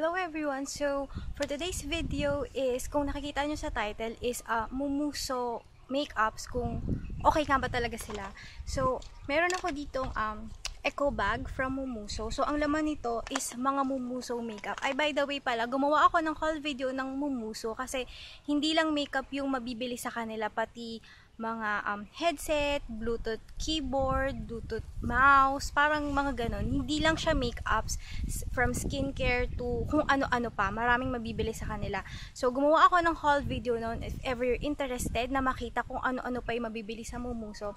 Hello everyone! So, for today's video is, kung nakikita nyo sa title, is uh, mumuso makeups kung okay nga ba talaga sila. So, meron ako ditong um, eco bag from Mumuso. So, ang laman nito is mga Mumuso makeup. Ay, by the way pala, gumawa ako ng haul video ng Mumuso kasi hindi lang makeup yung mabibili sa kanila, pati mga um, headset, Bluetooth keyboard, Bluetooth mouse, parang mga ganon. Hindi lang siya makeups from skincare to kung ano-ano pa. Maraming mabibili sa kanila. So, gumawa ako ng haul video noon if ever you're interested na makita kung ano-ano pa yung mabibili sa Mumuso.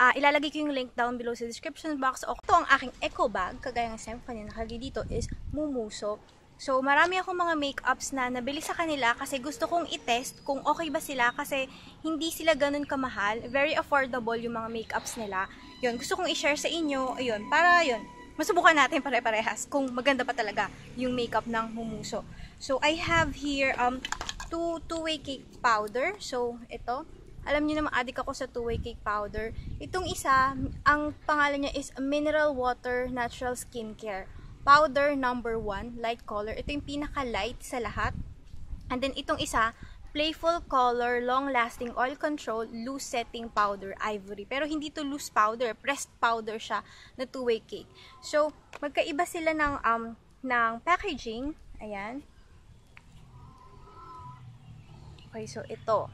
Uh, ilalagay ko yung link down below sa description box. O, ito ang aking eco bag, kagaya ng sinabi kanina, nakalagay dito is Mumuso. So, marami akong mga makeups na nabili sa kanila kasi gusto kong i-test kung okay ba sila kasi hindi sila ganun kamahal. Very affordable yung mga makeups nila. Yun, gusto kong i-share sa inyo. Ayun, para yun, masubukan natin pare-parehas kung maganda pa talaga yung makeup ng Humuso. So, I have here um, two two-way cake powder. So, ito. Alam niyo naman, adik ako sa two-way cake powder. Itong isa, ang pangalan niya is Mineral Water Natural Skincare powder number 1, light color. Ito yung pinaka-light sa lahat. And then itong isa, playful color, long-lasting oil control, loose setting powder, ivory. Pero hindi to loose powder, pressed powder siya na two-way cake. So, magkaiba sila ng, um, ng packaging. Ayan. Okay, so ito.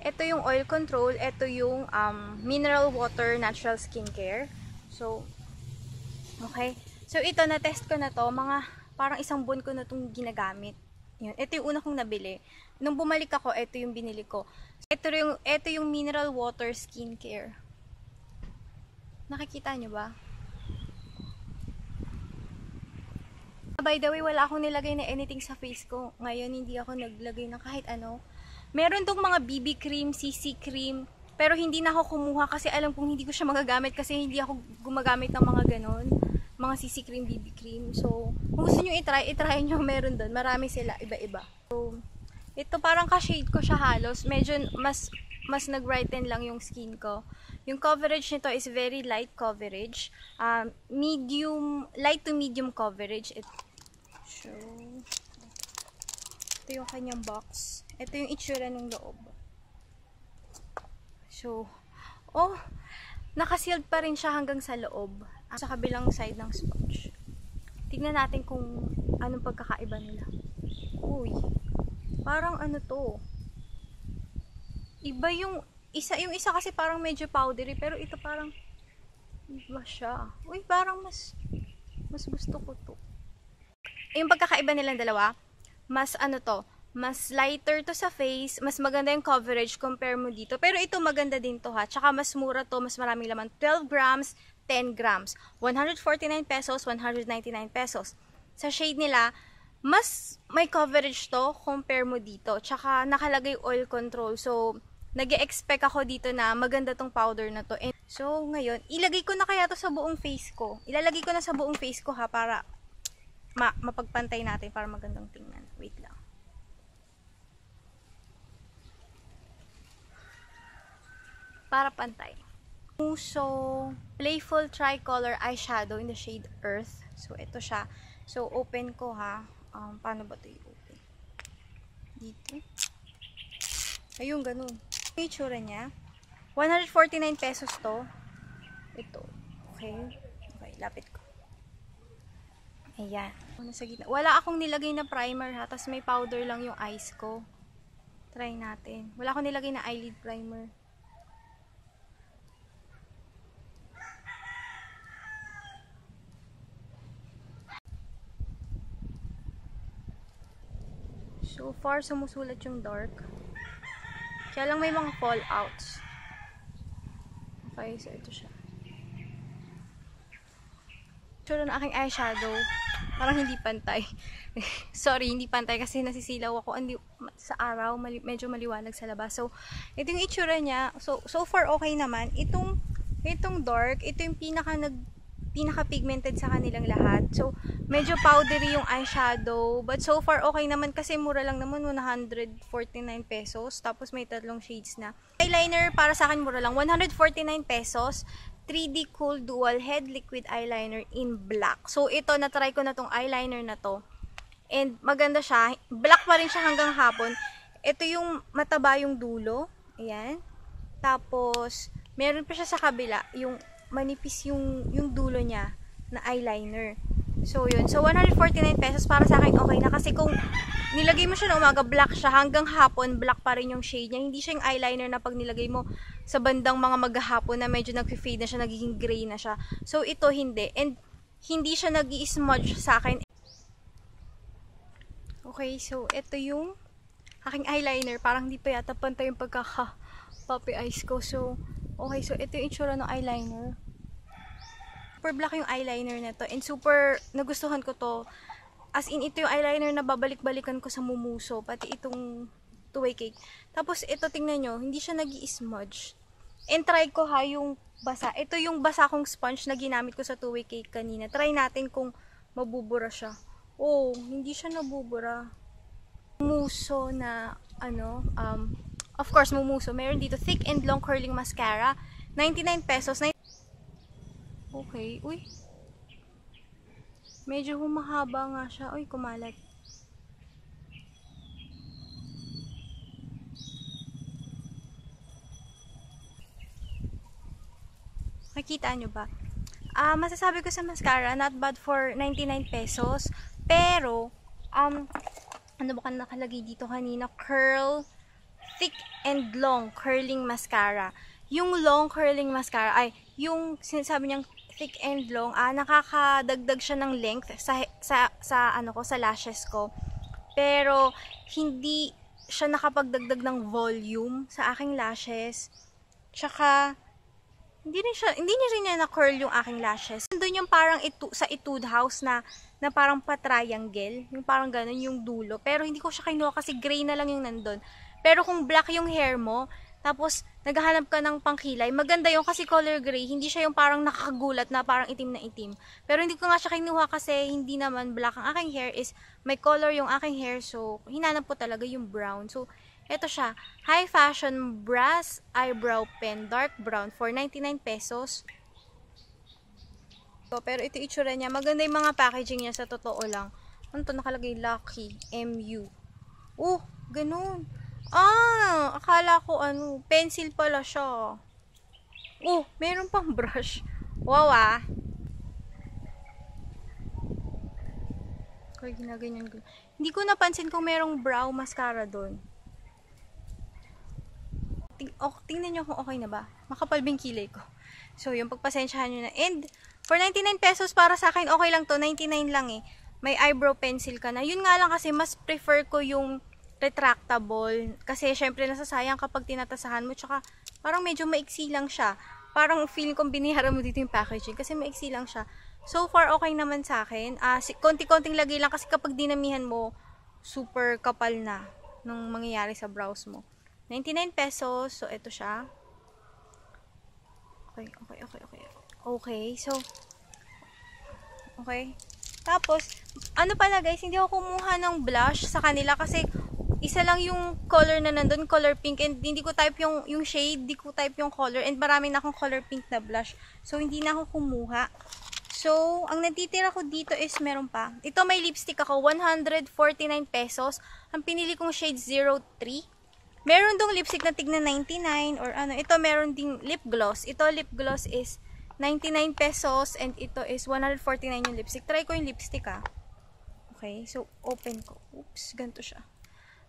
Ito yung oil control, ito yung um, mineral water natural skincare. So, Okay? So, ito, na-test ko na to. Mga, parang isang buwan ko na itong ginagamit. Yun. Ito yung una kong nabili. Nung bumalik ako, ito yung binili ko. Ito yung, ito yung mineral water skincare. Nakikita nyo ba? By the way, wala akong nilagay na anything sa face ko. Ngayon, hindi ako naglagay ng kahit ano. Meron tong mga BB cream, CC cream, pero hindi na ako kumuha kasi alam kong hindi ko siya magagamit kasi hindi ako gumagamit ng mga ganon mga CC cream, BB cream. So, kung gusto nyo i-try, i-try nyo meron doon. Marami sila, iba-iba. So, ito parang ka-shade ko siya halos. Medyo mas mas nag-brighten lang yung skin ko. Yung coverage nito is very light coverage. Um, medium, light to medium coverage. It, so, ito yung kanyang box. Ito yung itsura ng loob. So, oh, nakasealed pa rin siya hanggang sa loob sa kabilang side ng sponge. Tignan natin kung anong pagkakaiba nila. Uy, parang ano to. Iba yung isa, yung isa kasi parang medyo powdery, pero ito parang iba siya. Uy, parang mas mas gusto ko to. Yung pagkakaiba nilang dalawa, mas ano to, mas lighter to sa face, mas maganda yung coverage compare mo dito. Pero ito maganda din to ha. Tsaka mas mura to, mas maraming laman. 12 grams, 10 grams. 149 pesos, 199 pesos. Sa shade nila, mas may coverage to compare mo dito. Tsaka nakalagay oil control. So, nag expect ako dito na maganda tong powder na to. And, so, ngayon, ilagay ko na kaya to sa buong face ko. Ilalagay ko na sa buong face ko ha para ma mapagpantay natin para magandang tingnan. Wait lang. Para pantay. Muso Playful Tricolor Eyeshadow in the shade Earth. So, ito siya. So, open ko ha. Um, paano ba ito i-open? Dito. Ayun, ganun. Yung itsura niya. 149 pesos to. Ito. Okay. Okay, lapit ko. Ayan. Nasa gitna. Wala akong nilagay na primer ha. Tapos may powder lang yung eyes ko. Try natin. Wala akong nilagay na eyelid primer. So far, sumusulat yung dark. Kaya lang may mga fallouts. Okay, so ito siya. Tsura na aking eyeshadow. Parang hindi pantay. Sorry, hindi pantay kasi nasisilaw ako andi, sa araw. Mali, medyo maliwanag sa labas. So, ito yung itsura niya. So, so far okay naman. Itong, itong dark, ito yung pinaka nag pinaka-pigmented sa kanilang lahat. So, medyo powdery yung eyeshadow. But so far, okay naman kasi mura lang naman, 149 pesos. Tapos may tatlong shades na. Eyeliner, para sa akin, mura lang. 149 pesos. 3D Cool Dual Head Liquid Eyeliner in black. So, ito, na-try ko na tong eyeliner na to. And maganda siya. Black pa rin siya hanggang hapon. Ito yung mataba yung dulo. Ayan. Tapos, meron pa siya sa kabila. Yung manipis yung, yung dulo niya na eyeliner. So, yun. So, 149 pesos para sa akin okay na. Kasi kung nilagay mo siya na umaga, black siya. Hanggang hapon, black pa rin yung shade niya. Hindi siya yung eyeliner na pag nilagay mo sa bandang mga maghahapon na medyo nag-fade na siya, nagiging gray na siya. So, ito hindi. And, hindi siya nag smudge sa akin. Okay, so, ito yung aking eyeliner. Parang hindi pa yata pantay yung pagkaka-puppy eyes ko. So, okay, so, ito yung itsura ng eyeliner super black yung eyeliner na to. And super nagustuhan ko to. As in, ito yung eyeliner na babalik-balikan ko sa mumuso. Pati itong two-way cake. Tapos, ito tingnan nyo, hindi siya nag smudge And try ko ha yung basa. Ito yung basa kong sponge na ginamit ko sa two-way cake kanina. Try natin kung mabubura siya. Oh, hindi siya nabubura. Muso na, ano, um, of course, mumuso. Meron dito thick and long curling mascara. 99 pesos. Okay. Uy. Medyo humahaba nga siya. Uy, kumalat. Nakita nyo ba? Uh, masasabi ko sa mascara, not bad for 99 pesos. Pero, um, ano ba ka nakalagay dito kanina? Curl, thick and long curling mascara. Yung long curling mascara, ay, yung sinasabi niyang thick and long, ah, nakakadagdag siya ng length sa, sa, sa, ano ko, sa lashes ko. Pero, hindi siya nakapagdagdag ng volume sa aking lashes. Tsaka, hindi rin siya, hindi niya rin niya na-curl yung aking lashes. Nandun yung parang itu, sa etude house na, na parang pa-triangle. Yung parang ganun yung dulo. Pero hindi ko siya kinuha kasi gray na lang yung nandun. Pero kung black yung hair mo, tapos, naghahanap ka ng pangkilay. Maganda yung kasi color gray. Hindi siya yung parang nakakagulat na parang itim na itim. Pero hindi ko nga siya kinuha kasi hindi naman black ang aking hair is may color yung aking hair. So, hinanap ko talaga yung brown. So, eto siya. High fashion brass eyebrow pen. Dark brown for 99 pesos. So, pero ito itsura niya. Maganda yung mga packaging niya sa totoo lang. Ano to nakalagay? Lucky. MU. Oh, ganun. Ah, akala ko ano, pencil pala siya. Oh, meron pang brush. Wow ah. Kaya ginaganyan ko. Hindi ko napansin kung merong brow mascara doon. Ting oh, tingnan nyo kung okay na ba. Makapal ba kilay ko. So, yung pagpasensyahan nyo na. And, for 99 pesos para sa akin, okay lang to. 99 lang eh. May eyebrow pencil ka na. Yun nga lang kasi, mas prefer ko yung retractable. Kasi syempre nasasayang kapag tinatasahan mo. Tsaka parang medyo maiksi lang siya. Parang feeling kong biniharan mo dito yung packaging. Kasi maiksi lang siya. So far, okay naman sa akin. Uh, konti-konting lagay lang kasi kapag dinamihan mo, super kapal na nung mangyayari sa brows mo. 99 pesos. So, ito siya. Okay, okay, okay, okay. Okay, so, okay. Tapos, ano pala guys, hindi ako kumuha ng blush sa kanila kasi isa lang yung color na nandun, color pink, and hindi ko type yung, yung shade, hindi ko type yung color, and marami na akong color pink na blush. So, hindi na ako kumuha. So, ang natitira ko dito is meron pa. Ito may lipstick ako, 149 pesos. Ang pinili kong shade 03. Meron dong lipstick na tigna 99 or ano. Ito meron ding lip gloss. Ito lip gloss is 99 pesos and ito is 149 yung lipstick. Try ko yung lipstick ah. Okay, so open ko. Oops, ganito siya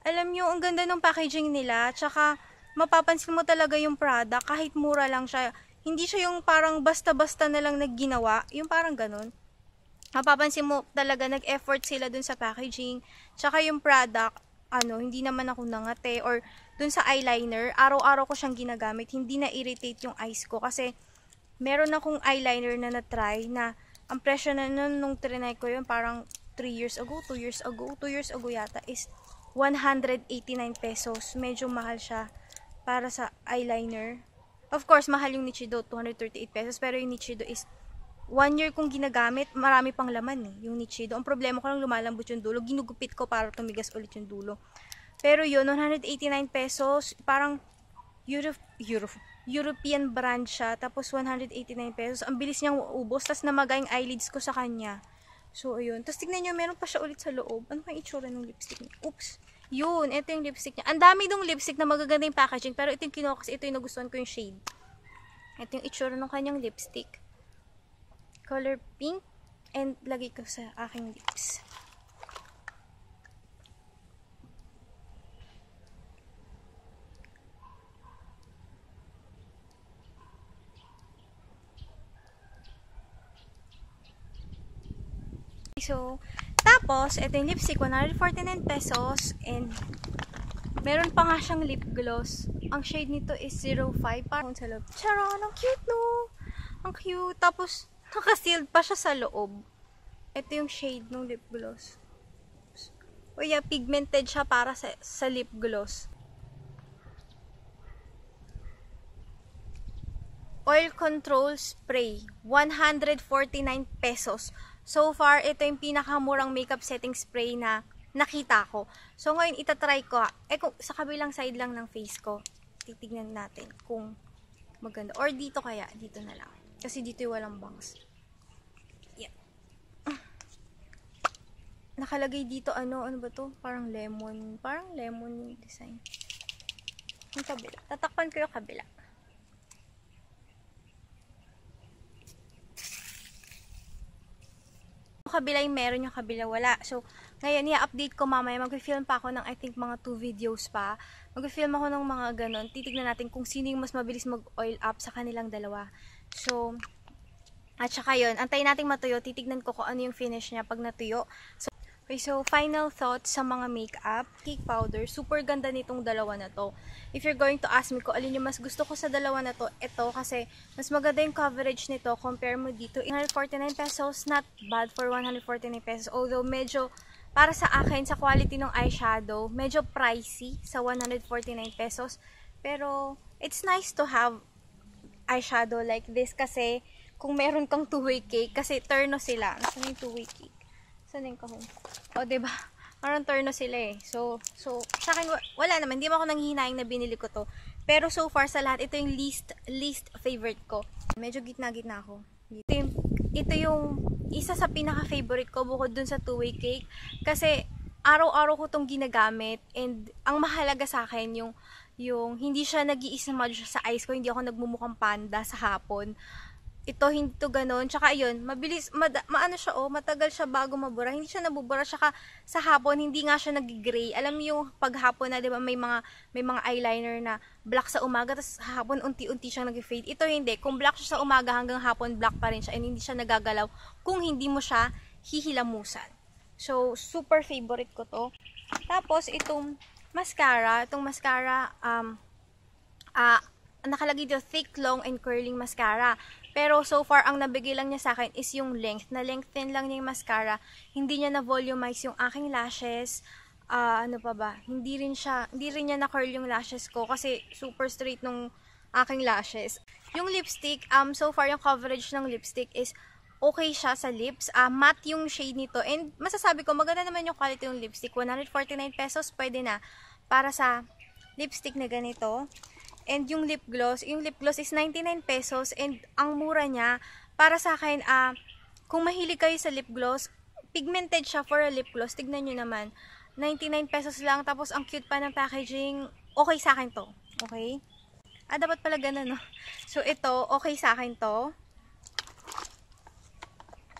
alam nyo, ang ganda ng packaging nila. Tsaka, mapapansin mo talaga yung product, kahit mura lang siya. Hindi siya yung parang basta-basta na lang nagginawa. Yung parang ganun. Mapapansin mo talaga, nag-effort sila dun sa packaging. Tsaka yung product, ano, hindi naman ako nangate. Or, dun sa eyeliner, araw-araw ko siyang ginagamit. Hindi na-irritate yung eyes ko. Kasi, meron akong eyeliner na na-try na ang presyo na nun nung trinay ko yun, parang 3 years ago, 2 years ago, 2 years ago yata, is 189 pesos. Medyo mahal siya para sa eyeliner. Of course, mahal yung Nichido, 238 pesos. Pero yung Nichido is one year kong ginagamit, marami pang laman eh, yung Nichido. Ang problema ko lang lumalambot yung dulo. Ginugupit ko para tumigas ulit yung dulo. Pero yun, 189 pesos, parang Euro, Euro, European brand siya. Tapos 189 pesos. Ang bilis niyang ubos. Tapos namaga yung eyelids ko sa kanya. So, ayun. Tapos tignan nyo, meron pa siya ulit sa loob. Ano kaya itsura ng lipstick niya? Oops. Yun, ito yung lipstick niya. Ang dami dong lipstick na magaganda yung packaging. Pero ito yung kinuha kasi ito yung nagustuhan ko yung shade. Ito yung itsura ng kanyang lipstick. Color pink. And lagay ko sa aking lips. So, tapos, ito yung lipstick, 149 pesos, and meron pa nga siyang lip gloss. Ang shade nito is 05, parang sa loob. Charon, ang cute no! Ang cute. Tapos, nakasealed pa siya sa loob. Ito yung shade ng lip gloss. O yeah, pigmented siya para sa, sa lip gloss. Oil Control Spray, 149 pesos. So far, ito yung pinakamurang makeup setting spray na nakita ko. So ngayon, itatry ko. Eh, kung sa kabilang side lang ng face ko, titignan natin kung maganda. Or dito kaya, dito na lang. Kasi dito yung walang bangs. Yeah. Nakalagay dito, ano, ano ba to? Parang lemon. Parang lemon yung design. Yung kabila. Tatakpan ko yung kabila. Kabila yung meron, yung kabila wala. So, ngayon, i-update ko mamaya. Mag-film pa ako ng, I think, mga 2 videos pa. Mag-film ako ng mga ganon. Titignan natin kung sino yung mas mabilis mag-oil up sa kanilang dalawa. So, at saka yun, antayin natin matuyo. Titignan ko kung ano yung finish niya pag natuyo. So, Okay, so final thoughts sa mga makeup, cake powder. Super ganda nitong dalawa na to. If you're going to ask me ko alin yung mas gusto ko sa dalawa na to, ito kasi mas maganda yung coverage nito compare mo dito. 149 pesos, not bad for 149 pesos. Although medyo para sa akin sa quality ng eyeshadow, medyo pricey sa 149 pesos. Pero it's nice to have eyeshadow like this kasi kung meron kang two-way cake kasi turno sila. Nasaan yung two-way cake? Saan yung kahon? O, diba? Parang turno sila eh. So, so, sa akin, wala naman. Hindi mo ako nanghihinaing na binili ko to. Pero so far sa lahat, ito yung least, least favorite ko. Medyo gitna-gitna ako. Ito yung, ito yung isa sa pinaka-favorite ko bukod dun sa two-way cake. Kasi, araw-araw ko tong ginagamit. And, ang mahalaga sa akin, yung, yung hindi siya nag smudge sa eyes ko. Hindi ako nagmumukhang panda sa hapon ito hindi to ganun. Tsaka ayun, mabilis, mad, maano siya oh, matagal siya bago mabura. Hindi siya nabubura. Tsaka sa hapon, hindi nga siya nag-gray. Alam niyo yung paghapon na, di ba, may mga, may mga eyeliner na black sa umaga, tapos hapon unti-unti siyang nag-fade. Ito hindi. Kung black siya sa umaga hanggang hapon, black pa rin siya. And hindi siya nagagalaw kung hindi mo siya hihilamusan. So, super favorite ko to. Tapos, itong mascara, itong mascara, um, ah, uh, nakalagay dito, thick, long, and curling mascara. Pero so far, ang nabigay lang niya sa akin is yung length. Na-lengthen lang niya yung mascara. Hindi niya na-volumize yung aking lashes. Uh, ano pa ba? Hindi rin siya, hindi rin niya na-curl yung lashes ko kasi super straight nung aking lashes. Yung lipstick, um, so far yung coverage ng lipstick is okay siya sa lips. Uh, matte yung shade nito. And masasabi ko, maganda naman yung quality ng lipstick. 149 pesos, pwede na. Para sa lipstick na ganito. And yung lip gloss, yung lip gloss is 99 pesos and ang mura niya para sa akin ah uh, kung mahilig kayo sa lip gloss, pigmented siya for a lip gloss. Tignan niyo naman. 99 pesos lang tapos ang cute pa ng packaging. Okay sa akin 'to. Okay? Ah, dapat pala ganun, no? So, ito, okay sa akin to.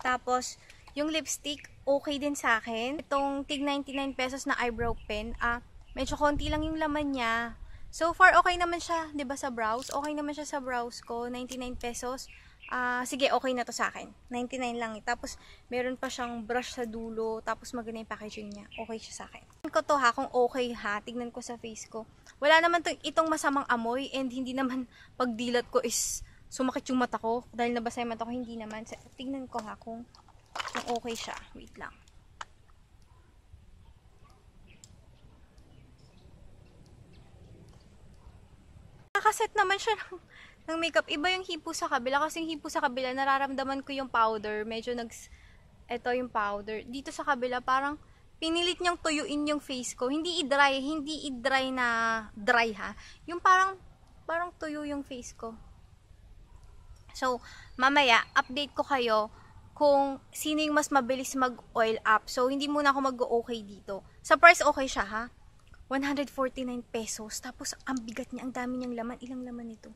Tapos, yung lipstick, okay din sa akin. Itong tig 99 pesos na eyebrow pen, ah, medyo konti lang yung laman niya. So far, okay naman siya, 'di ba sa browse? Okay naman siya sa browse ko, 99 pesos. Ah, uh, sige, okay na 'to sa akin. 99 lang. Eh. Tapos meron pa siyang brush sa dulo, tapos maganda yung packaging niya. Okay siya sa akin. Tingnan ko to ha, kung okay ha, tignan ko sa face ko. Wala naman to, itong masamang amoy and hindi naman pagdilat ko is sumakit yung mata ko dahil nabasa yung mata ko, hindi naman. Tignan ko ha kung, kung okay siya. Wait lang. Nakaset naman siya ng, ng makeup. Iba yung hipo sa kabila. Kasi yung hipo sa kabila, nararamdaman ko yung powder. Medyo nag... Ito yung powder. Dito sa kabila, parang pinilit niyang tuyuin yung face ko. Hindi i-dry. Hindi i-dry na dry ha. Yung parang parang tuyo yung face ko. So, mamaya, update ko kayo kung sino yung mas mabilis mag-oil up. So, hindi muna ako mag-okay dito. Sa price, okay siya, ha? 149 pesos. Tapos, ang bigat niya, ang dami niyang laman. Ilang laman ito?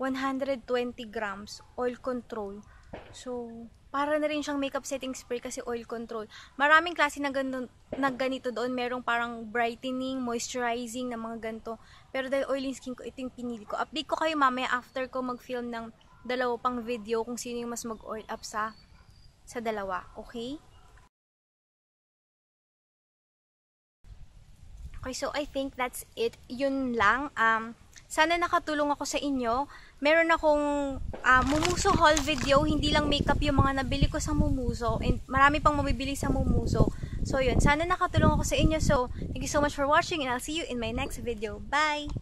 120 grams. Oil control. So, para na rin siyang makeup setting spray kasi oil control. Maraming klase na, ganun, na ganito doon. Merong parang brightening, moisturizing na mga ganito. Pero dahil oily skin ko, ito yung pinili ko. Update ko kayo mamaya after ko mag-film ng dalawa pang video kung sino yung mas mag-oil up sa sa dalawa. Okay? Okay, so I think that's it. Yun lang. Um, sana nakatulong ako sa inyo. Meron akong uh, Mumuso haul video. Hindi lang makeup yung mga nabili ko sa Mumuso. And marami pang mabibili sa Mumuso. So yun, sana nakatulong ako sa inyo. So, thank you so much for watching and I'll see you in my next video. Bye!